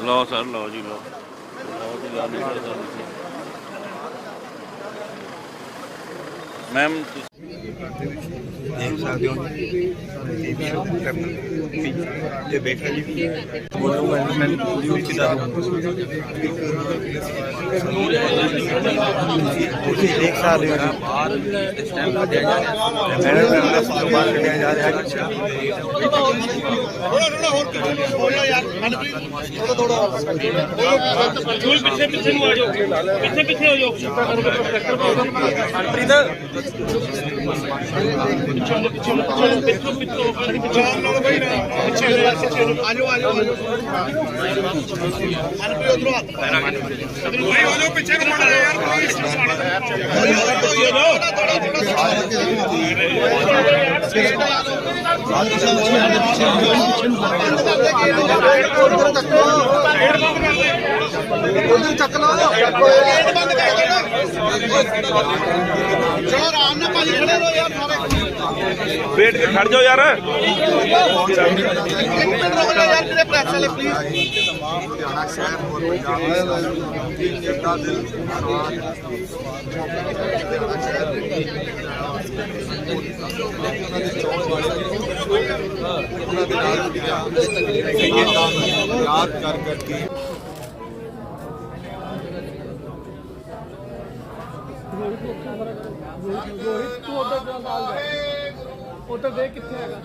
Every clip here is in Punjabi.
ਲਓ ਸਰ ਲਓ ਜੀ ਲਓ। ਲਓ ਜੀ ਗੱਲ ਨਹੀਂ ਸਰ ਮੈਮ ਦੇਖ ਸਕਦੇ ਹੋ ਇਹ ਵੀ ਟੈਂਪਲ ਤੇ ਬੈਠਾ ਜੀ ਬੋਲੂਗਾ ਮੈਂ ਵਿੱਚ ਦਾ ਤੁਸੀਂ ਦੇਖ ਸਕਦੇ ਹੋ ਬਾਹਰ ਸਟੈਂਪ ਕੱਢਿਆ ਜਾ। ਰਿਹਾ ਹੈ ਮੇਰੇ ਰਸਤੇ ਤੋਂ ਬਾਹਰ ਕੱਢਿਆ ਜਾ ਰਿਹਾ। ਹੈ ਜੂਲ ਪਿੱਛੇ ਪਿੱਛੇ ਨੂੰ ਆ ਜਾਓ ਪਿੱਛੇ ਪਿੱਛੇ ਹੋ ਜਾਓ ਸਿੱਧਾ ਕਰੋ ਪ੍ਰੋਟੈਕਟਰ ਪਾਓ ਹਰਪ੍ਰੀਤ ਪਿੱਛੇ ਨੂੰ ਪਿੱਛੇ ਨੂੰ ਪਿੱਛੇ ਨੂੰ ਪਿੱਛੇ ਨੂੰ ਪਿੱਛੇ ਪਿੱਛੇ ਨਾਲ ਬਈ ਨਾ ਪਿੱਛੇ ਨੂੰ ਪਿੱਛੇ ਨੂੰ ਆ ਜਾਓ ਆ ਜਾਓ ਹਰਪ੍ਰੀਤ ਉਧਰੋਂ ਆ ਭਾਈ ਹੋ ਜਾਓ ਪਿੱਛੇ ਨੂੰ ਮੜਾ ਯਾਰ ਪਲੀਜ਼ రాజకీయ ਵੇਟ ਕੇ ਖੜ ਜਾਓ ਯਾਰ ਲੁਧਿਆਣਾ ਸ਼ਹਿਰ ਹੋਰ ਪੰਜਾਬ ਦੇ ਜਿੱਦਾਂ ਦਿਲ ਧੰਨਵਾਦ ਲੁਧਿਆਣਾ ਸ਼ਹਿਰ ਉਹਨਾਂ ਦੇ ਚੋਣ ਵਾਲੇ ਉਹਨਾਂ ਦੇ ਨਾਲ ਜੁੜਿਆ ਯਾਦ ਕਰ ਕਰਕੇ ਉਧਰ ਦੇਖ ਕਿੱਥੇ ਹੈਗਾ।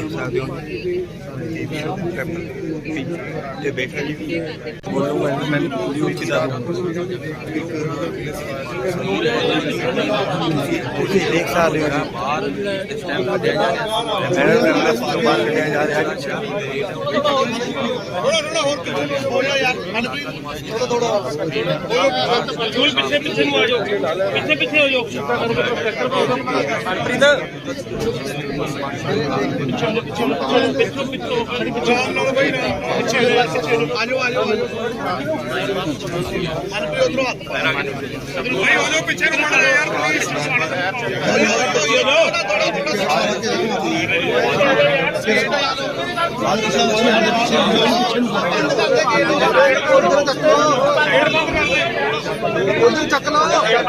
ਦੇਖ ਸਕਦੇ ਹੋ ਤੇ ਬੈਠਾ ਜੀ ਬੋਲੂਗਾ ਮੈਂ ਵਿੱਚ ਦਾ ਤੁਸੀਂ ਦੇਖ ਸਕਦੇ ਹੋ। ਬਾਹਰ ਸਟੈਂਪ ਕੱਢਿਆ ਜਾ ਰਿਹਾ। ਹੈ ਮੇਰੇ ਰਸਤੇ ਤੋਂ ਬਾਹਰ ਕੱਢਿਆ ਜਾ ਰਿਹਾ ਹੈ ਜੂਲ ਪਿੱਛੇ ਪਿੱਛੇ ਨੂੰ ਆ ਜਾਓ। ਪਿੱਛੇ ਪਿੱਛੇ ਹੋ ਜਾਓ। ਹਰਪ੍ਰੀਤ ਪਿੱਛੇ ਨੂੰ ਪਿੱਛੇ ਨੂੰ ਪਿੱਛੇ ਨੂੰ ਪਿੱਛੇ ਨੂੰ ਪਿੱਛੇ ਨਾਲ ਬਈ ਨਾ ਪਿੱਛੇ ਨੂੰ ਨੂੰ ਆ ਜਾਓ ਆ ਜਾਓ ਹਰਪ੍ਰੀਤ ਉਧਰੋਂ ਆ। ਭਾਈ ਹੋ ਜਾਓ ਪਿੱਛੇ ਨੂੰ ਮੜਾ ਯਾਰ ਪਲੀਜ਼ ਵੇਟ ਚੱਕ ਖੜ ਜਾਓ ਯਾਰ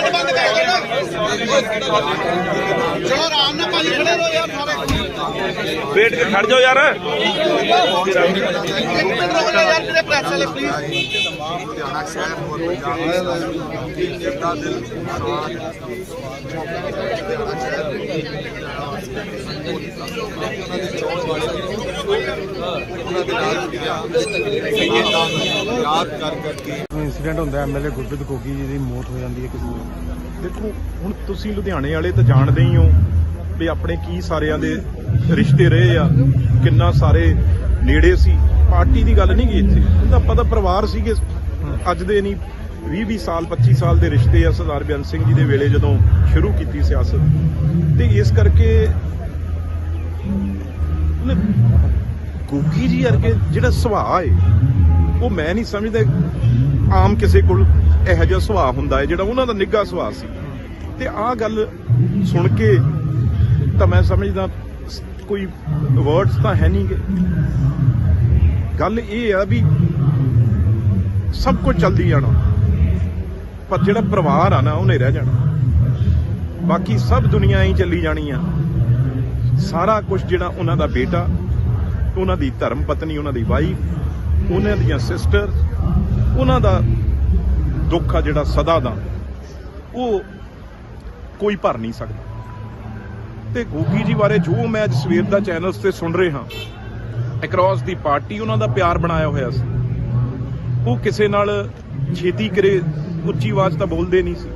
ਲੁਧਿਆਣਾ ਸ਼ਹਿਰ ਹੋਰ ਪੰਜਾਬ ਦੇ ਜਿੱਦਾਂ ਦਿਲ ਧੰਨਵਾਦ ਲੁਧਿਆਣਾ ਸ਼ਹਿਰ ਉਹਨਾਂ ਦੇ ਚੋਣ ਵਾਲੇ ਉਹਨਾਂ ਦੇ ਨਾਲ ਜੁੜਿਆ ਯਾਦ ਕਰ ਕਰਕੇ ਇੰਸੀਡੈਂਟ ਹੁੰਦਾ ਐਮਐਲਏ ਗੁਰਪ੍ਰੀਤ ਗੋਗੀ ਜੀ ਦੀ ਮੌਤ ਹੋ ਜਾਂਦੀ ਹੈ ਕਿਸੇ ਦੇਖੋ ਹੁਣ ਤੁਸੀਂ ਲੁਧਿਆਣੇ ਵਾਲੇ ਤਾਂ ਜਾਣਦੇ ਹੀ ਹੋ ਵੀ ਆਪਣੇ ਕੀ ਸਾਰਿਆਂ ਦੇ ਰਿਸ਼ਤੇ ਰਹੇ ਆ, ਕਿੰਨਾ ਸਾਰੇ ਨੇੜੇ ਸੀ। ਪਾਰਟੀ ਦੀ ਗੱਲ ਨਹੀਂ ਗਈ ਇੱਥੇ। ਆਪਾਂ ਪਤਾ ਪਰਿਵਾਰ ਸੀਗੇ। ਅੱਜ ਦੇ ਨਹੀਂ 20 20 ਸਾਲ 25 ਸਾਲ ਦੇ ਰਿਸ਼ਤੇ ਆ ਸਰਦਾਰ ਬੇਅੰਤ ਸਿੰਘ ਜੀ ਦੇ ਵੇਲੇ ਜਦੋਂ ਸ਼ੁਰੂ ਕੀਤੀ ਸਿਆਸਤ। ਤੇ ਇਸ ਕਰਕੇ ਗੋਗੀ ਜੀ ਵਰਗੇ ਜਿਹੜਾ ਸੁਭਾਅ ਹੈ ਉਹ ਮੈਂ ਨਹੀਂ ਸਮਝਦਾ ਆਮ ਕਿਸੇ ਕੋਲ ਇਹੋ ਜਿਹਾ ਸੁਭਾਅ ਹੁੰਦਾ ਹੈ ਜਿਹੜਾ ਉਹਨਾਂ ਦਾ ਨਿੱਘਾ ਸੁਭਾਅ ਸੀ। ਤੇ ਆਹ ਗੱਲ ਸੁਣ ਕੇ ਤਾਂ ਮੈਂ ਸਮਝਦਾ, ਕੋਈ ਵਰਡਸ ਤਾਂ ਹੈ ਨਹੀਂਗੇ ਗੱਲ ਇਹ ਆ ਵੀ ਸਭ ਕੁਝ ਚੱਲਦੀ ਜਾਣਾ। ਪਰ ਜਿਹੜਾ ਪਰਿਵਾਰ ਆ ਨਾ ਉਹਨੇ ਰਹਿ ਜਾਣਾ। ਬਾਕੀ ਸਭ ਦੁਨੀਆ ਹੀ ਚੱਲੀ ਜਾਣੀ ਆ। ਸਾਰਾ ਕੁਝ ਜਿਹੜਾ ਉਹਨਾਂ ਦਾ ਬੇਟਾ, ਉਹਨਾਂ ਦੀ ਧਰਮ ਪਤਨੀ, ਉਹਨਾਂ ਦੀ ਵਾਈਫ ਉਹਨਾਂ ਦੀਆਂ ਸਿਸਟਰ ਉਹਨਾਂ ਦਾ ਦੁੱਖ ਆ ਜਿਹੜਾ ਸਦਾ ਦਾ। ਉਹ ਕੋਈ ਭਰ ਨਹੀਂ ਸਕਦਾ। ਤੇ ਗੋਗੀ ਜੀ ਬਾਰੇ ਜੋ ਮੈਂ ਅੱਜ ਸਵੇਰ ਦਾ ਚੈਨਲਸ ਤੇ ਸੁਣ ਰਿਹਾ ਅਕ੍ਰੋਸ ਦੀ ਪਾਰਟੀ ਉਹਨਾਂ ਦਾ ਪਿਆਰ ਬਣਾਇਆ ਹੋਇਆ ਸੀ। ਉਹ ਕਿਸੇ ਨਾਲ ਛੇਤੀ ਕਰੇ, ਉੱਚੀ ਆਵਾਜ਼ ਤਾਂ ਬੋਲਦੇ ਨਹੀਂ ਸੀ।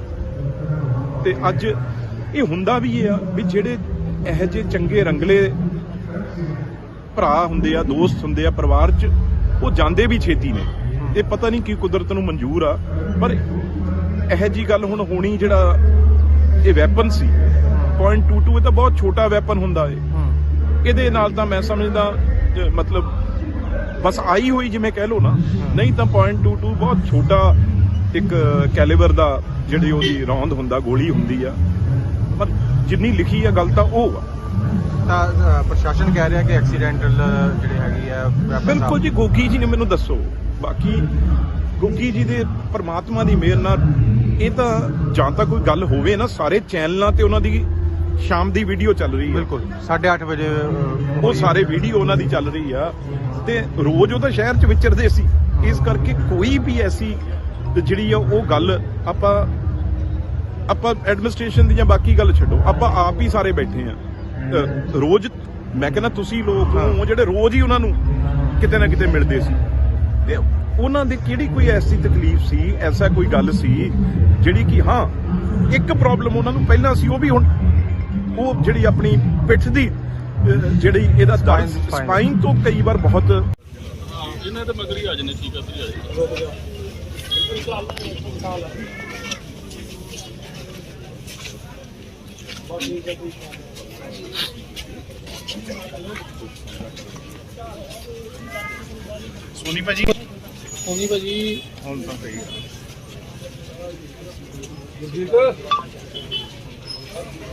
ਤੇ ਅੱਜ ਇਹ ਹੁੰਦਾ ਵੀ ਇਹ ਆ ਵੀ ਜਿਹੜੇ ਇਹੋ ਜਿਹੇ ਚੰਗੇ ਰੰਗਲੇ ਭਰਾ ਹੁੰਦੇ ਆ, ਦੋਸਤ ਹੁੰਦੇ ਆ, ਪਰਿਵਾਰ 'ਚ, ਉਹ ਜਾਂਦੇ ਵੀ ਛੇਤੀ ਨੇ। ਇਹ ਪਤਾ ਨਹੀਂ ਕੀ ਕੁਦਰਤ ਨੂੰ ਮਨਜ਼ੂਰ ਆ, ਪਰ ਇਹੋ ਜੀ ਗੱਲ ਹੁਣ ਹੋਣੀ ਜਿਹੜਾ ਇਹ ਵੈਪਨ ਸੀ .22 ਇਹ ਤਾਂ ਬਹੁਤ ਛੋਟਾ ਵੈਪਨ ਹੁੰਦਾ ਏ। ਇਹਦੇ ਨਾਲ ਤਾਂ ਮੈਂ ਸਮਝਦਾ ਮਤਲਬ ਬਸ ਆਈ ਹੋਈ ਜਿਵੇਂ ਕਹਿ ਲਓ ਨਾ ਨਹੀਂ ਤਾਂ .22 ਬਹੁਤ ਛੋਟਾ ਇੱਕ ਕੈਲੀਬਰ ਦਾ ਜਿਹੜੀ ਉਹਦੀ ਰੌਂਦ ਹੁੰਦਾ ਗੋਲੀ ਹੁੰਦੀ ਆ। ਪਰ ਜਿੰਨੀ ਲਿਖੀ ਆ ਗੱਲ ਤਾਂ ਉਹ ਆ। ਤਾਂ ਪ੍ਰਸ਼ਾਸਨ ਕਹਿ ਰਿਹਾ ਕਿ ਐਕਸੀਡੈਂਟਲ ਜਿਹੜੇ ਹੈਗੀ ਆ ਬਿਲਕੁਲ ਜੀ ਗੋਗੀ ਜੀ ਨੇ ਮੈਨੂੰ ਦੱਸੋ। ਬਾਕੀ ਗੋਗੀ ਜੀ ਦੇ ਪ੍ਰਮਾਤਮਾ ਦੀ ਮਿਹਰ ਨਾਲ ਇਹ ਤਾਂ ਜਾਂ ਤਾਂ ਕੋਈ ਗੱਲ ਹੋਵੇ ਨਾ ਸਾਰੇ ਚੈਨਲਾਂ ਤੇ ਉਹਨਾਂ ਦੀ ਸ਼ਾਮ ਦੀ ਵੀਡੀਓ ਚੱਲ ਰਹੀ ਹੈ। ਬਿਲਕੁਲ 8:30 ਵਜੇ ਉਹ ਸਾਰੇ ਵੀਡੀਓ ਉਹਨਾਂ ਦੀ ਚੱਲ ਰਹੀ ਆ। ਤੇ ਰੋਜ਼ ਉਹ ਤਾਂ ਸ਼ਹਿਰ 'ਚ ਵਿਚਰਦੇ ਸੀ। ਇਸ ਕਰਕੇ ਕੋਈ ਵੀ ਐਸੀ ਜਿਹੜੀ ਆ ਉਹ ਗੱਲ ਆਪਾਂ ਆਪਾਂ ਐਡਮਿਨਿਸਟ੍ਰੇਸ਼ਨ ਦੀ ਜਾਂ ਬਾਕੀ ਗੱਲ ਛੱਡੋ। ਆਪਾਂ ਆਪ ਹੀ ਸਾਰੇ ਬੈਠੇ ਆ। ਅ, ਰੋਜ਼ ਮੈਂ ਕਹਿੰਦਾ ਤੁਸੀਂ ਲੋਕ ਹੋ। ਜਿਹੜੇ ਰੋਜ਼ ਹੀ ਉਹਨਾਂ ਨੂੰ ਕਿਤੇ ਨਾ ਕਿਤੇ ਮਿਲਦੇ ਸੀ। ਤੇ ਉਹਨਾਂ ਦੇ ਕਿਹੜੀ ਕੋਈ ਐਸੀ ਤਕਲੀਫ ਸੀ ਐਸਾ ਕੋਈ ਗੱਲ ਸੀ ਜਿਹੜੀ ਕਿ ਹਾਂ ਇੱਕ ਪ੍ਰੋਬਲਮ ਉਹਨਾਂ ਨੂੰ ਪਹਿਲਾਂ ਸੀ ਉਹ ਵੀ ਹੁਣ ਉਹ ਜਿਹੜੀ ਆਪਣੀ ਪਿੱਠ ਦੀ ਜਿਹੜੀ ਇਹਦਾ ਦਰਦ। ਸਪਾਈਨ ਤੋਂ ਕਈ ਵਾਰ ਬਹੁਤ ਇਹਨਾਂ ਤੇ ਮਗਰੀ ਆ ਜਨੇ ਠੀਕ ਆ ਫਿਰ ਆ। ਸੋਨੀ ਭਾਜੀ ਹੋਣੀ ਭਾਜੀ ਹੁਣ ਤਾਂ ਸਹੀ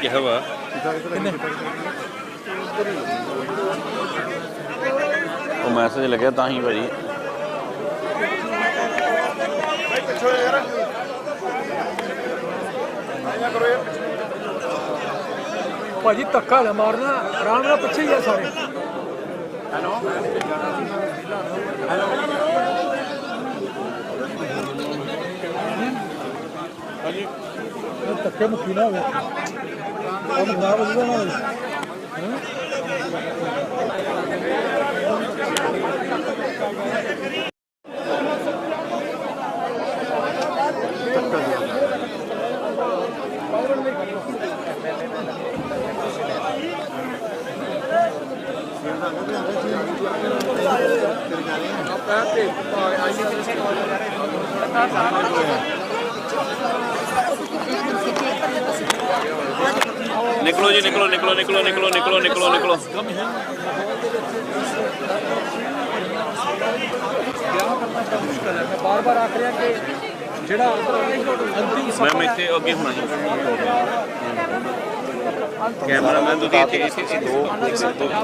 ਕਿਹਾ ਵਾ। ਉਹ ਮੈਸੇਜ ਲੱਗਿਆ ਤਾਂ ਹੀ ਭਾਜੀ। ਭਾਜੀ ਧੱਕਾ ਨਾ ਮਾਰਨਾ ਆਰਾਮ ਨਾਲ ਪਿੱਛੇ ਹੀ ਆ ਸਾਰੇ। ਹੈਲੋ ਧੱਕੇ ਮੁੱਕੀ ਨਾ ਹੋਵੇ। ਉਹ ਨਾ ਵਜਦਾ ਨਾ ਹੋਵੇ ਨਿਕਲੋ ਜੀ ਨਿਕਲੋ ਨਿਕਲੋ ਨਿਕਲੋ ਨਿਕਲੋ ਨਿਕਲੋ ਨਿਕਲੋ ਨਿਕਲੋ। ਬਾਰ ਬਾਰ ਆਖ ਰਿਹਾ ਕਿ ਜਿਹੜਾ ਅੰਤਿਮ ਮੈਂ ਮੈਂ ਇੱਥੇ ਅੱਗੇ ਹੋਣਾ ਜੀ। ਕੈਮਰਾਮੈਨ ਤੁਸੀਂ ਇੱਥੇ ਇੱਥੇ ਦੋ ਕਿ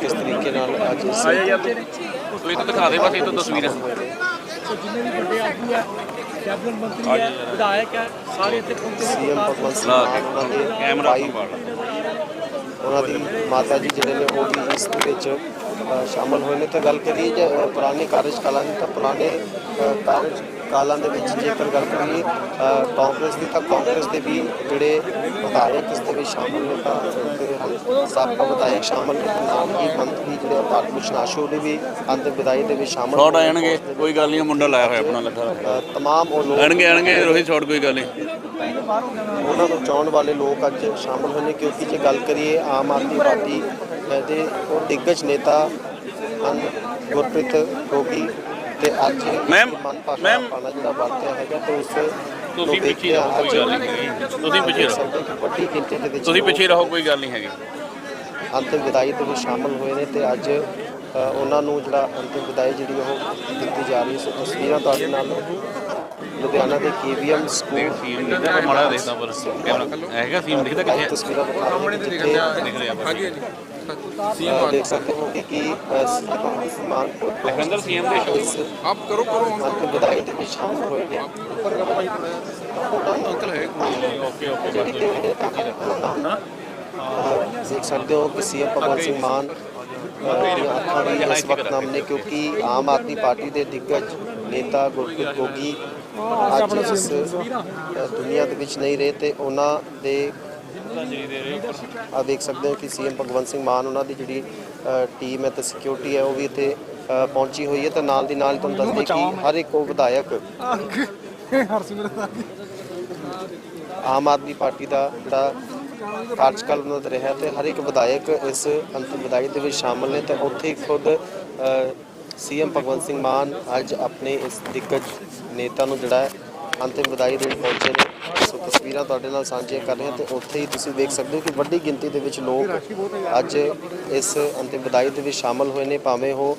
ਕਿਸ ਤਰੀਕੇ ਨਾਲ ਅੱਜ ਆਇਆ ਯਾਰ ਤੂੰ ਇਹ ਤਾਂ ਦਿਖਾ ਦੇ ਬਸ ਇਹ ਤਾਂ ਤਸਵੀਰਾਂ। ਜਿੰਨੇ ਵੀ ਵੱਡੇ ਆਗੂ ਹੈ ਕੈਬਨਿਟ ਮੰਤਰੀ ਹੈ ਵਿਧਾਇਕ ਹੈ ਸਾਰੇ ਇੱਥੇ ਪਹੁੰਚੇ ਨੇ ਸੀਐਮ ਭਗਵੰਤ ਸਿੰਘ ਲਾ ਮਾਨ ਦੇ ਕੈਮਰਾ ਸੰਭਾਲ ਉਹਨਾਂ ਦੀ ਮਾਤਾ ਜੀ ਜਿਹੜੇ ਨੇ ਉਹ ਵੀ ਇਸ ਦੇ ਵਿੱਚ ਸ਼ਾਮਲ ਹੋਏ ਨੇ। ਤੇ ਗੱਲ ਕਰੀਏ ਜੇ ਪੁਰਾਣੇ ਕਾਰਜਕਾਲਾਂ ਦੀ ਤਾਂ ਪੁਰਾਣੇ ਅ, ਕਾਰਜਕਾਲਾਂ ਦੇ ਵਿੱਚ ਜੇਕਰ ਗੱਲ ਕਰੀਏ ਕਾਂਗਰਸ ਦੀ ਤਾਂ ਕਾਂਗਰਸ ਦੇ ਵੀ ਜਿਹੜੇ ਵਿਧਾਇਕ ਇਸ ਦੇ ਵਿੱਚ ਸ਼ਾਮਲ ਨੇ ਤਾਂ ਜਿਹੜੇ ਸਾਬਕਾ ਵਿਧਾਇਕ ਸ਼ਾਮਲ ਨੇ ਹੀ ਮੰਤਰੀ ਜਿਹੜੇ ਅਵਤਾਰ ਆਸ਼ੂ ਦੇ ਵੀ ਅੰਤ ਵਿਦਾਈ ਦੇ ਵਿੱਚ ਸ਼ਾਮਲ ਸ਼ਾਟ ਆ ਹੋਏ। ਜਾਣਗੇ ਕੋਈ ਗੱਲ ਨਹੀਂ ਮੁੰਡਾ ਲਾਇਆ ਹੋਇਆ ਆਪਣਾ ਲੱਗਾ ਤਮਾਮ ਉਹ ਲੋਕ ਆਣਗੇ ਆਣਗੇ ਰੋਹਿਤ ਸ਼ਾਟ ਕੋਈ ਗੱਲ ਨਹੀਂ ਉਹਨਾਂ ਨੂੰ ਚਾਹਣ ਵਾਲੇ ਲੋਕ ਅੱਜ ਸ਼ਾਮਲ ਨੇ ਕਿਉਂਕਿ ਜੇ ਗੱਲ ਕਰੀਏ ਆਮ ਆਦਮੀ ਪਾਰਟੀ ਦੇ ਉਹ ਦਿੱਗਜ ਨੇਤਾ ਹਨ ਗੁਰਪ੍ਰੀਤ ਗੋਗੀ ਤੇ ਅੱਜ ਮੈਮ, ਮੈਮ। ਜਿਹੜਾ ਵਰਤਿਆ ਹੈਗਾ ਤੇ ਉਸ ਤੁਸੀਂ ਪਿੱਛੇ ਰਹੋ, ਕੋਈ ਗੱਲ ਨਹੀਂ। ਤੁਸੀਂ ਪਿੱਛੇ ਰਹੋ। ਵੱਡੀ ਗਿਣਤੀ ਦੇ ਵਿੱਚ ਤੁਸੀਂ ਪਿੱਛੇ ਰਹੋ ਕੋਈ ਗੱਲ ਨਹੀਂ ਹੈਗੀ ਅੰਤਿਮ ਵਿਦਾਈ ਦੇ ਵਿੱਚ ਸ਼ਾਮਲ ਹੋਏ ਨੇ ਤੇ ਅੱਜ ਉਹਨਾਂ ਨੂੰ ਜਿਹੜਾ ਅੰਤਿਮ ਵਿਦਾਈ ਜਿਹੜੀ ਉਹ ਦਿੱਤੀ ਜਾ ਰਹੀ ਹੈ ਸੋ ਤਸਵੀਰਾਂ ਤੁਹਾਡੇ ਨਾਲ ਲੁਧਿਆਣਾ ਦੇ ਕੇਵੀਐਮ ਸਕੂਲ ਦਿਖਦਾ ਪਰ ਮਾੜਾ ਦੇਖਦਾ ਪਰ ਕੈਮਰਾ ਹੈਗਾ ਸੀਨ ਦਿਖਦਾ ਕਿੱਥੇ? ਤਸਵੀਰਾਂ ਸਾਹਮਣੇ ਤੇ ਦਿਖ ਰਿਹਾ ਹਾਂਜੀ ਅ, ਦੇਖ ਸਕਦੇ ਹੋ ਕਿ ਕੀ ਅ, ਸਮਾਨ ਲਖਵਿੰਦਰ ਸੀਐਮ ਦੇ ਸ਼ੋਅ ਇਸ ਆਪ ਕਰੋ ਕਰੋ ਅੰਤਿਮ ਵਿਦਾਈ ਦੇ ਵਿੱਚ ਸ਼ਾਮਲ ਹੋਏ ਨੇ। ਓਕੇ ਓਕੇ ਦੇਖ ਸਕਦੇ ਹੋ ਕਿ ਸੀਐਮ ਭਗਵੰਤ ਸਿੰਘ ਮਾਨ ਅ, ਦੀਆਂ ਅੱਖਾਂ ਵੀ ਇਸ ਵਕਤ ਨਮ ਨੇ ਕਿਉਂਕਿ ਆਮ ਆਦਮੀ ਪਾਰਟੀ ਦੇ ਦਿੱਗਜ ਨੇਤਾ ਗੁਰਪ੍ਰੀਤ ਗੋਗੀ ਅੱਜ ਇਸ ਦੁਨੀਆ ਦੇ ਵਿੱਚ ਨਹੀਂ ਰਹੇ ਤੇ ਉਹਨਾਂ ਦੇ ਆ ਦੇਖ ਸਕਦੇ ਹੋ ਕਿ ਸੀਐਮ ਭਗਵੰਤ ਸਿੰਘ ਮਾਨ, ਉਹਨਾਂ ਦੀ ਜਿਹੜੀ ਟੀਮ ਹੈ ਤੇ ਸਿਕਿਉਰਿਟੀ ਹੈ, ਉਹ ਵੀ ਇੱਥੇ ਪਹੁੰਚੀ ਹੋਈ ਹੈ ਤੇ ਨਾਲ ਦੀ ਨਾਲ ਤੁਹਾਨੂੰ ਦੱਸਦੇ ਕਿ ਹਰ ਇੱਕ ਉਹ ਵਿਧਾਇਕ ਆਮ ਆਦਮੀ ਪਾਰਟੀ ਦਾ ਜਿਹੜਾ ਕਾਰਜਕਾਲ ਉਹਨਾਂ ਦਾ ਰਿਹਾ ਤੇ ਹਰ ਇੱਕ ਵਿਧਾਇਕ ਇਸ ਅੰਤਿਮ ਵਿਦਾਈ ਦੇ ਵਿੱਚ ਸ਼ਾਮਲ ਨੇ ਤੇ ਉੱਥੇ ਹੀ ਖੁਦ ਸੀਐਮ ਭਗਵੰਤ ਸਿੰਘ ਮਾਨ ਅੱਜ ਆਪਣੇ ਇਸ ਦਿੱਗਜ ਨੇਤਾ ਨੂੰ ਜਿਹੜਾ ਅੰਤਿਮ ਵਿਦਾਈ ਦੇਣ ਪਹੁੰਚੇ ਨੇ। ਸੋ ਤਸਵੀਰਾਂ ਤੁਹਾਡੇ ਨਾਲ ਸਾਂਝੀਆਂ ਕਰ ਰਹੇ ਹਾਂ ਤੇ ਉੱਥੇ ਹੀ ਤੁਸੀਂ ਦੇਖ ਸਕਦੇ ਹੋ ਕਿ ਵੱਡੀ ਗਿਣਤੀ ਦੇ ਵਿੱਚ ਲੋਕ ਅੱਜ ਇਸ ਅੰਤਿਮ ਵਿਦਾਈ ਦੇ ਵਿੱਚ ਸ਼ਾਮਲ ਹੋਏ ਨੇ, ਭਾਵੇਂ ਉਹ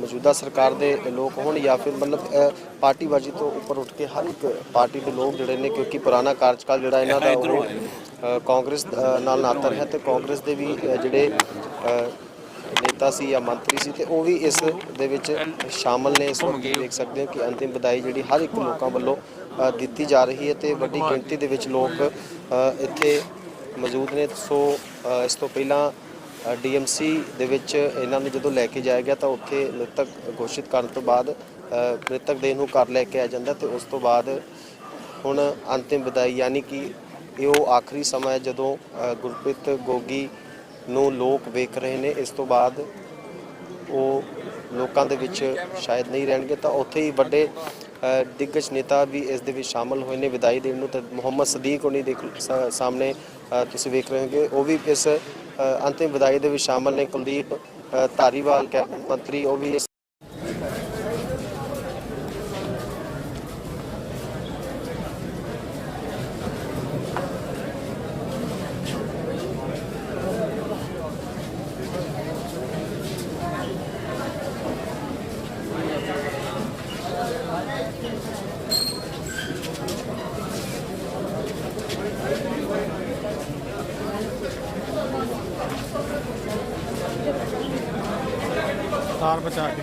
ਮੌਜੂਦਾ ਸਰਕਾਰ ਦੇ ਲੋਕ ਹੋਣ ਜਾਂ ਫਿਰ ਮਤਲਬ ਪਾਰਟੀਬਾਜ਼ੀ ਤੋਂ ਉੱਪਰ ਉੱਠ ਕੇ ਹਰ ਇੱਕ ਪਾਰਟੀ ਦੇ ਲੋਕ ਜਿਹੜੇ ਨੇ ਕਿਉਂਕਿ ਪੁਰਾਣਾ ਕਾਰਜਕਾਲ ਜਿਹੜਾ ਇਹਨਾਂ ਦਾ ਉਹ ਕਾਂਗਰਸ ਨਾਲ ਨਾਤਾ ਹੈ ਤੇ ਕਾਂਗਰਸ ਦੇ ਵੀ ਜਿਹੜੇ ਨੇਤਾ ਸੀ ਜਾਂ ਮੰਤਰੀ ਸੀ ਤੇ ਉਹ ਵੀ ਇਸ ਦੇ ਵਿੱਚ ਸ਼ਾਮਲ ਨੇ। ਇਸ ਵਕਤ ਦੇਖ ਸਕਦੇ ਹੋ ਕਿ ਅੰਤਿਮ ਵਿਦਾਈ ਜਿਹੜੀ ਹਰ ਇੱਕ ਲੋਕਾਂ ਵੱਲੋਂ ਦਿੱਤੀ ਜਾ ਰਹੀ ਹੈ ਤੇ ਵੱਡੀ ਗਿਣਤੀ ਦੇ ਵਿੱਚ ਲੋਕ ਇੱਥੇ ਮੌਜੂਦ ਨੇ। ਸੋ ਇਸ ਤੋਂ ਪਹਿਲਾਂ ਡੀਐਮਸੀ ਦੇ ਵਿੱਚ ਇਹਨਾਂ ਨੂੰ ਜਦੋਂ ਲੈ ਕੇ ਜਾਇਆ ਗਿਆ ਤਾਂ ਉੱਥੇ ਮ੍ਰਿਤਕ ਘੋਸ਼ਿਤ ਕਰਨ ਤੋਂ ਬਾਅਦ ਮ੍ਰਿਤਕ ਦੇਹ ਨੂੰ ਘਰ ਲੈ ਕੇ ਆ ਜਾਂਦਾ ਤੇ ਉਸ ਤੋਂ ਬਾਅਦ ਹੁਣ ਅੰਤਿਮ ਵਿਦਾਈ, ਯਾਨੀ ਕਿ ਇਹ ਉਹ ਆਖਰੀ ਸਮਾਂ ਹੈ ਜਦੋਂ ਗੁਰਪ੍ਰੀਤ ਗੋਗੀ ਨੂੰ ਲੋਕ ਵੇਖ ਰਹੇ ਨੇ। ਇਸ ਤੋਂ ਬਾਅਦ ਉਹ ਲੋਕਾਂ ਦੇ ਵਿੱਚ ਸ਼ਾਇਦ ਨਹੀਂ ਰਹਿਣਗੇ ਤਾਂ ਉੱਥੇ ਹੀ ਵੱਡੇ ਦਿੱਗਜ ਨੇਤਾ ਵੀ ਇਸ ਦੇ ਵਿੱਚ ਸ਼ਾਮਲ ਹੋਏ ਨੇ। ਵਿਦਾਈ ਦੇਣ ਨੂੰ ਤਾਂ ਮੁਹੰਮਦ ਸਦੀਕ ਉਹਨੇ ਦੇਖ ਸਾਹਮਣੇ ਤੁਸੀਂ ਵੇਖ ਰਹੇ ਹੋਗੇ। ਉਹ ਵੀ ਇਸ ਅੰਤਿਮ ਵਿਦਾਈ ਦੇ ਵਿੱਚ ਸ਼ਾਮਲ ਨੇ। ਕੁਲਦੀਪ ਧਾਰੀਵਾਲ ਕੈਬਨਿਟ ਮੰਤਰੀ, ਉਹ ਵੀ ਇਸ ਬਚਾ ਕੇ।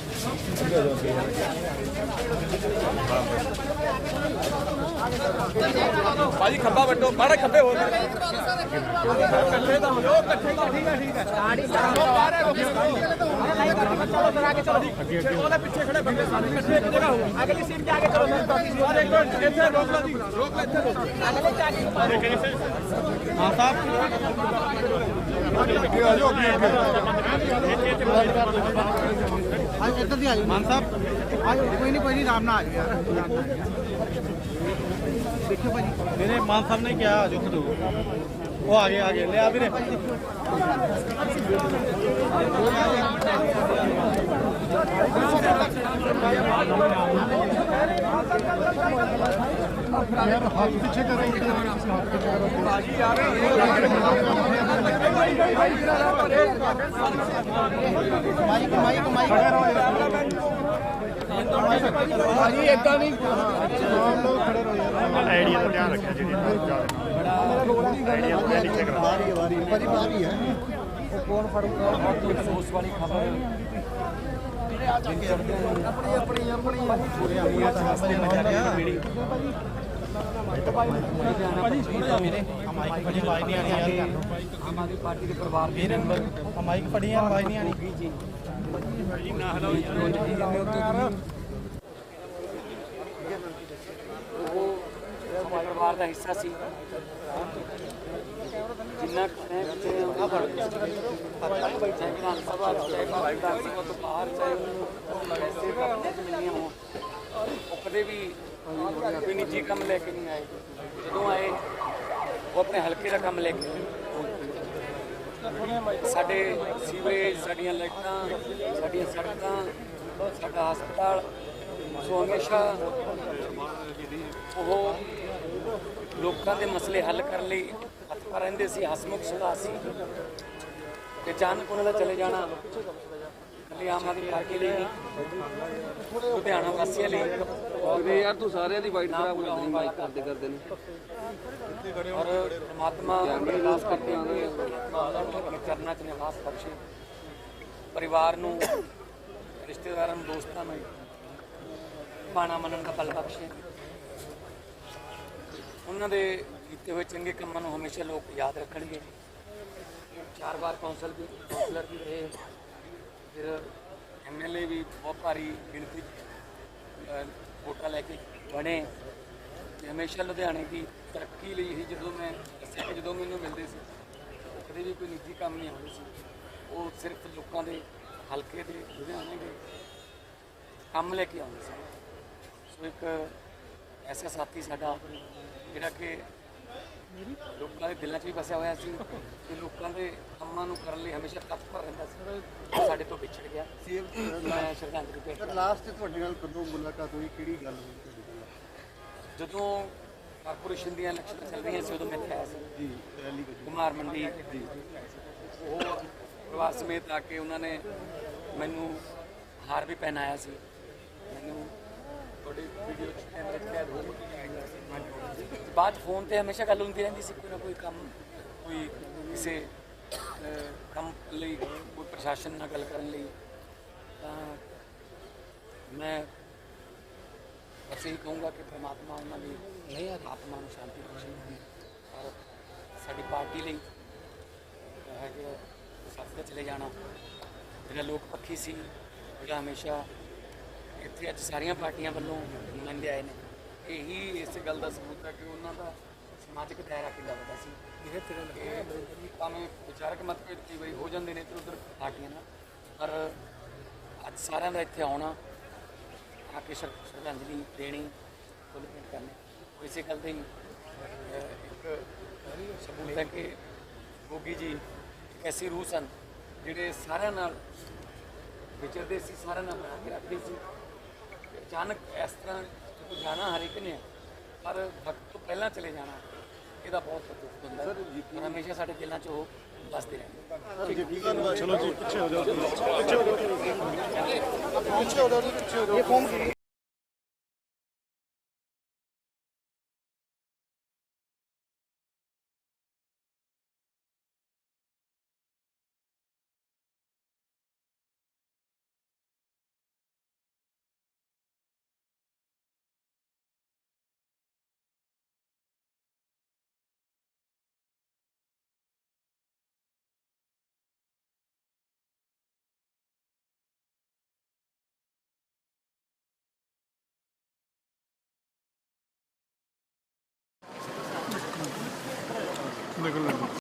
ਭਾਜੀ ਖੱਬਾ ਵੱਟੋ, ਮਾੜਾ ਖੱਬੇ ਹੋ ਇਕੱਠੇ ਦਾ ਹੋ ਇਕੱਠੇ ਦਾ ਠੀਕ ਹੈ ਠੀਕ ਹੈ ਗਾੜੀ ਉਹਦੇ ਪਿੱਛੇ ਖੜੇ ਬੰਦੇ ਸਾਰੇ ਇਕੱਠੇ ਇੱਕ ਜਗ੍ਹਾ ਹੋ ਅਗਲੀ ਸੀਟ ਜਾ ਕੇ ਚਲੋ ਸਰ ਇੱਕ ਮਿੰਟ ਇੱਥੇ ਰੋਕ ਲਓ ਜੀ ਰੋਕ ਲਓ ਇੱਥੇ ਰੋਕ ਅਗਲੇ ਜਾ ਕੇ ਹਾਂ ਸਾਹਿਬ। ਅੱਜ ਇੱਧਰ ਦੀ ਆ ਜਾਓ ਮਾਨ ਸਾਹਿਬ ਆ ਜਾਓ ਕੋਈ ਨਹੀਂ ਕੋਈ ਨਹੀਂ ਆਰਾਮ ਨਾਲ ਆ ਜਾਓ ਯਾਰ। ਦੇਖਿਓ ਭਾਜੀ ਮੇਰੇ ਮਾਨ ਸਾਹਿਬ ਨੇ ਕਿਹਾ ਆ ਜਾਓ ਖਦੋ ਉਹ ਆ ਗਏ ਆ ਗਏ ਲਿਆ ਵੀਰੇ ਯਾਰ ਹੱਥ ਪਿੱਛੇ ਕਰੋ ਮਾਈਕ ਮਾਈਕ ਮਾਈਕ ਭਾਜੀ ਇਦਾਂ ਨਹੀਂ ਆਮ ਲੋਕ ਖੜੇ ਰਹੋ ਯਾਰ ਆਈਡੀਆ ਦਾ ਧਿਆਨ ਰੱਖਿਆ ਜਿਹੜੀ ਆਈਡੀਆ ਦਾ ਨੀਚੇ ਕਰਾ ਵਾਰੀ ਵਾਰੀ ਭਾਜੀ ਵਾਰੀ ਹੈ ਉਹ ਕੌਣ ਫੜੂਗਾ ਅਫਸੋਸ ਵਾਲੀ ਖਬਰ ਆਪਣੀ ਆਪਣੀ ਆਪਣੀ ਪੂਰੇ ਆਈਆਂ ਤਾਂ ਹੱਸਦੇ ਮਜ਼ਾ ਮੀੜੀ ਭਾਜੀ ਥੋੜਾ ਮੇਰੇ ਮਾਈਕ ਫੜੀ ਆਵਾਜ਼ ਨਹੀਂ ਆਣੀ ਯਾਰ ਆਮ ਆਦਮੀ ਪਾਰਟੀ ਦੇ ਪਰਿਵਾਰ ਦੇ ਮੈਂਬਰ ਮਾਈਕ ਪਰਿਵਾਰ ਦਾ ਹਿੱਸਾ ਸੀ ਜਿੰਨਾ ਟਾਈਮ ਤੇ ਆ ਫੜ ਚਾਹੇ ਵਿਧਾਨ ਸਭਾ ਚਾਹੇ ਵਿਧਾਨ ਸਭਾ ਤੋਂ ਬਾਹਰ ਚਾਹੇ ਪੈਸੇ ਪ੍ਰਾਪਤ ਮਿਲਣੀਆਂ ਹੋਣ ਉਹ ਕਦੇ ਵੀ ਕੋਈ ਨਿੱਜੀ ਕੰਮ ਲੈ ਕੇ ਨਹੀਂ ਆਏ। ਜਦੋਂ ਆਏ, ਉਹ ਆਪਣੇ ਹਲਕੇ ਦਾ ਕੰਮ ਲੈ ਕੇ ਸਾਡੇ ਸੀਵਰੇਜ, ਸਾਡੀਆਂ ਲਾਈਟਾਂ, ਸਾਡੀਆਂ ਸੜਕਾਂ, ਸਾਡਾ ਹਸਪਤਾਲ ਸੋ ਹਮੇਸ਼ਾ ਉਹ ਲੋਕਾਂ ਦੇ ਮਸਲੇ ਹੱਲ ਕਰਨ ਲਈ ਹੱਥ ਰਹਿੰਦੇ ਸੀ, ਹਸਮੁਖ ਸੁਭਾਅ ਸੀ। ਤੇ ਅਚਾਨਕ ਉਹਨਾਂ ਦਾ ਚਲੇ ਜਾਣਾ ਕੱਲੀ ਆਮ ਆਦਮੀ ਪਾਰਟੀ ਲਈ ਲੁਧਿਆਣਾ ਵਾਸੀਆਂ ਲਈ। ਉਹਦੇ ਯਾਰ ਤੂੰ ਸਾਰਿਆਂ ਦੀ ਵਾਈਟ ਖਰਾਬ ਕਰ ਦੇਣੀ ਮਾਈਕ ਕਰਦੇ ਕਰਦੇ ਨੇ। ਔਰ ਪ੍ਰਮਾਤਮਾ ਨਿਵਾਸ ਕਰਦੇ ਹੋਏ ਆਪਣੇ ਚਰਨਾਂ 'ਚ ਨਿਵਾਸ ਬਖਸ਼ੇ। ਪਰਿਵਾਰ ਨੂੰ, ਰਿਸ਼ਤੇਦਾਰਾਂ ਨੂੰ, ਦੋਸਤਾਂ ਨੂੰ ਪਾਣਾ ਮੰਨਣ ਦਾ ਫਲ ਬਖਸ਼ੇ। ਉਹਨਾਂ ਦੇ ਕੀਤੇ ਹੋਏ ਚੰਗੇ ਕੰਮਾਂ ਨੂੰ ਹਮੇਸ਼ਾ ਲੋਕ ਯਾਦ ਰੱਖਣਗੇ। ਚਾਰ ਵਾਰ ਕੌਂਸਲ ਵੀ, ਕੌਂਸਲਰ ਵੀ ਰਹੇ। ਫਿਰ ਐਮਐਲਏ ਵੀ ਬਹੁਤ ਭਾਰੀ ਗਿਣਤੀ 'ਚ, ਅਹ, ਵੋਟਾਂ ਲੈ ਕੇ ਬਣੇ। ਤੇ ਹਮੇਸ਼ਾ ਲੁਧਿਆਣੇ ਦੀ ਤਰੱਕੀ ਲਈ ਹੀ ਜਦੋਂ ਮੈਂ ਦੱਸਿਆ ਜਦੋਂ ਮੈਨੂੰ ਮਿਲਦੇ ਸੀ ਕਦੇ ਵੀ ਕੋਈ ਨਿੱਜੀ ਕੰਮ ਨਹੀਂ ਆਉਂਦੇ ਸੀ। ਉਹ ਸਿਰਫ ਲੋਕਾਂ ਦੇ ਹਲਕੇ ਦੇ ਲੁਧਿਆਣੇ ਦੇ ਕੰਮ ਲੈ ਕੇ ਆਉਂਦੇ ਸੀ। ਸੋ ਇੱਕ ਐਸਾ ਸਾਥੀ ਸਾਡਾ ਜਿਹੜਾ ਕਿ ਲੋਕਾਂ ਦੇ ਦਿਲਾਂ 'ਚ ਵੀ ਵਸਿਆ ਹੋਇਆ ਸੀ ਤੇ ਲੋਕਾਂ ਦੇ ਕੰਮਾਂ ਨੂੰ ਕਰਨ ਲਈ ਹਮੇਸ਼ਾ ਤਤਪਰ ਰਹਿੰਦਾ ਸੀ। ਸਾਡੇ ਤੋਂ ਵਿਛੜ ਗਿਆ। ਮੈਂ ਸ਼ਰਧਾਂਜਲੀ ਭੇਟ ਕਰਦਾ। ਲਾਸਟ ਤੁਹਾਡੇ ਨਾਲ ਕਦੋਂ ਮੁਲਾਕਾਤ ਹੋਈ? ਕਿਹੜੀ ਗੱਲ ਹੋਈ ਜਦੋਂ ਕਾਰਪੋਰੇਸ਼ਨ ਦੀਆਂ ਇਲੈਕਸ਼ਨਾਂ ਚੱਲ ਰਹੀਆਂ ਸੀ ਉਦੋਂ ਮੈਂ ਆਇਆ ਸੀ। ਜੀ ਰੈਲੀ ਕੁਮਾਰ ਮੰਡੀ। ਉਹ ਪਰਿਵਾਰ ਸਮੇਤ ਆ ਕੇ ਉਹਨਾਂ ਨੇ ਮੈਨੂੰ ਹਾਰ ਵੀ ਪਹਿਨਾਇਆ ਸੀ। ਮੈਨੂੰ ਤੁਹਾਡੀ ਵੀਡੀਓ ਚ ਕੈਮਰੇ ਚ ਕੈਦ ਹੋ ਬਾਅਦ ਫੋਨ ਤੇ ਹਮੇਸ਼ਾ ਗੱਲ ਹੁੰਦੀ ਰਹਿੰਦੀ ਸੀ ਕੋਈ ਨਾ ਕੋਈ ਕੰਮ ਕੋਈ ਕਿਸੇ ਕੰਮ ਲਈ ਕੋਈ ਪ੍ਰਸ਼ਾਸਨ ਨਾਲ ਗੱਲ ਕਰਨ ਲਈ। ਤਾਂ ਮੈਂ ਬਸ ਇਹੀ ਕਹੂੰਗਾ ਕਿ ਪ੍ਰਮਾਤਮਾ ਉਹਨਾਂ ਦੀ ਆਤਮਾ ਨੂੰ ਸ਼ਾਂਤੀ ਬਖਸ਼ੇ। ਔਰ ਸਾਡੀ ਪਾਰਟੀ ਲਈ ਹੈ ਕਿ ਸੱਤ ਚਲੇ ਜਾਣਾ। ਜਿਹੜਾ ਲੋਕ ਪੱਖੀ ਸੀ ਜਿਹੜਾ ਹਮੇਸ਼ਾ ਇੱਥੇ ਅੱਜ ਸਾਰੀਆਂ ਪਾਰਟੀਆਂ ਵੱਲੋਂ ਨੁਮਾਇੰਦੇ ਆਏ ਨੇ। ਇਹੀ ਇਸੇ ਗੱਲ ਦਾ ਸਬੂਤ ਹੈ ਕਿ ਉਹਨਾਂ ਦਾ ਸਮਾਜਿਕ ਦਾਇਰਾ ਕਿੰਨਾ ਵੱਡਾ ਸੀ। ਇਹ ਭਾਵੇਂ ਵਿਚਾਰਕ ਮਤਭੇਦ ਕੀ ਬਈ ਹੋ ਜਾਂਦੇ ਨੇ ਇੱਧਰ ਉੱਧਰ ਪਾਰਟੀਆਂ ਨਾਲ ਪਰ ਅੱਜ ਸਾਰਿਆਂ ਦਾ ਇੱਥੇ ਆਉਣਾ ਆ ਕੇ ਸ਼ਰ- ਸ਼ਰਧਾਂਜਲੀ ਦੇਣੀ ਫੁੱਲ ਭੇਂਟ ਕਰਨੀ ਇਸੇ ਗੱਲ ਦੇ ਇੱਕ ਸਬੂਤ ਹੈ ਕਿ ਗੋਗੀ ਜੀ ਐਸੀ ਰੂਹ ਸਨ ਜਿਹੜੇ ਸਾਰਿਆਂ ਨਾਲ ਵਿਚਰਦੇ ਸੀ ਸਾਰਿਆਂ ਨਾਲ ਬਣਾ ਕੇ ਰੱਖਦੇ ਸੀ। ਅਚਾਨਕ ਇਸ ਤਰ੍ਹਾਂ ਜਦੋਂ ਜਾਣਾ ਹਰ ਇੱਕ ਨੇ ਹੈ, ਪਰ ਵਕਤ ਤੋਂ ਪਹਿਲਾਂ ਚਲੇ ਜਾਣਾ ਇਹਦਾ ਬਹੁਤ ਦੁੱਖ ਹੁੰਦਾ। ਹੈ ਪਰ ਹਮੇਸ਼ਾ ਸਾਡੇ ਦਿਲਾਂ 'ਚ ਉਹ ਵਸਦੇ ਰਹਿੰਦੇ 那个